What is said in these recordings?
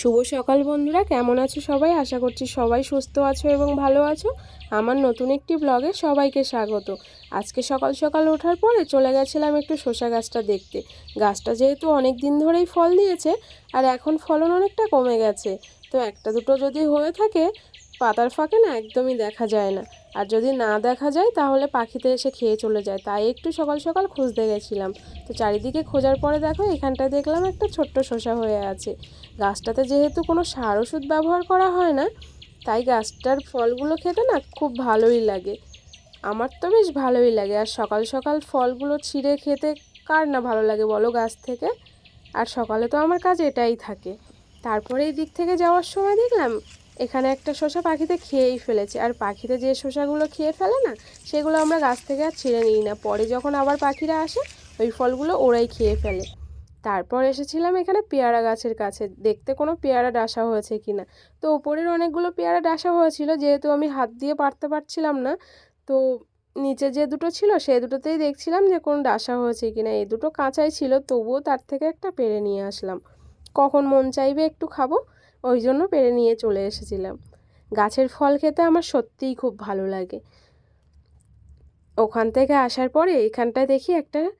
শুভ সকাল বন্ধুরা, কেমন আছো সবাই? আশা করছি সবাই সুস্থ আছো এবং ভালো আছো। আমার নতুন একটি ব্লগে সবাইকে স্বাগত। আজকে সকাল সকাল ওঠার পরে চলে গেছিলাম একটু শসা গাছটা দেখতে। গাছটা যেহেতু অনেক দিন ধরেই ফল দিয়েছে, আর এখন ফলন অনেকটা কমে গেছে। তো একটা দুটো যদি হয়ে থাকে পাতার ফাঁকে না একদমই দেখা যায় না। আর যদি না দেখা যায়, তাহলে পাখিতে এসে খেয়ে চলে যায়। তাই একটু সকাল সকাল খুঁজতে গেছিলাম। তো চারিদিকে খোঁজার পরে দেখো, এখানটায় দেখলাম একটা ছোট্ট শসা হয়ে আছে। গাছটাতে যেহেতু কোনো সার ওষুধ ব্যবহার করা হয় না, তাই গাছটার ফলগুলো খেতে না খুব ভালোই লাগে। আমার তো বেশ ভালোই লাগে। আর সকাল সকাল ফলগুলো ছিঁড়ে খেতে কার না ভালো লাগে বলো গাছ থেকে? আর সকালে তো আমার কাজ এটাই থাকে। তারপরে এই দিক থেকে যাওয়ার সময় দেখলাম এখানে একটা শসা পাখিতে খেয়েই ফেলেছে। আর পাখিতে যে শসাগুলো খেয়ে ফেলে না, সেগুলো আমরা গাছ থেকে আর ছিঁড়ে নিই না। পরে যখন আবার পাখিরা আসে, ওই ফলগুলো ওরাই খেয়ে ফেলে। তারপর এসেছিলাম এখানে পেয়ারা গাছের কাছে। দেখতে কোনো পেয়ারা ডাসা হয়েছে কি না? তো ওপরের অনেকগুলো পেয়ারা ডাসা হয়েছিল, যেহেতু আমি হাত দিয়ে পারতে পারছিলাম না, তো নিচে যে দুটো ছিল সেই দুটোতেই দেখছিলাম যে কোন ডাসা হয়েছে কি না। এই দুটো কাঁচাই ছিল, তবুও তার থেকে একটা পেরে নিয়ে আসলাম। কখন মন চাইবে একটু খাব ওই জন্য পেরে নিয়ে চলে এসেছিলাম। গাছের ফল খেতে আমার সত্যিই খুব ভালো লাগে। ওখান থেকে আসার পরে এখানটায় দেখি একটা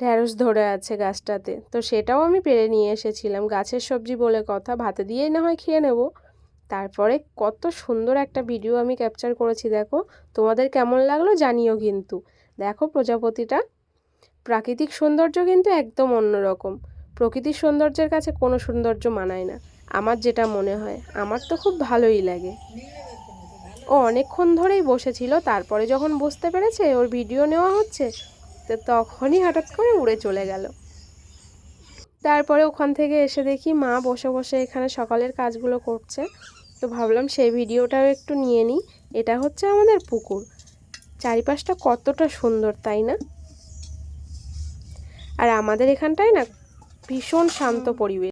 ঢ্যাঁড়স ধরে আছে গাছটাতে। তো সেটাও আমি পেরে নিয়ে এসেছিলাম। গাছের সবজি বলে কথা, ভাতে দিয়েই না হয় খেয়ে নেব। তারপরে কত সুন্দর একটা ভিডিও আমি ক্যাপচার করেছি, দেখো। তোমাদের কেমন লাগল জানিও কিন্তু। দেখো প্রজাপতিটা। প্রাকৃতিক সৌন্দর্য কিন্তু একদম অন্যরকম। প্রকৃতির সৌন্দর্যের কাছে কোনো সৌন্দর্য মানায় না। আমার যেটা মনে হয়, আমার তো খুব ভালোই লাগে। ও অনেকক্ষণ ধরেই বসেছিল, তারপরে যখন বসতে পেরেছে, ওর ভিডিও নেওয়া হচ্ছে, তো তখনই হঠাৎ করে উড়ে চলে গেল। তারপরে ওখান থেকে এসে দেখি মা বসে বসে এখানে সকালের কাজগুলো করছে, তো ভাবলাম সেই ভিডিওটাও একটু নিয়ে নিই। এটা হচ্ছে আমাদের পুকুর। চারিপাশটা কতটা সুন্দর, তাই না? আর আমাদের এখানটায় না ভীষণ শান্ত পরিবেশ।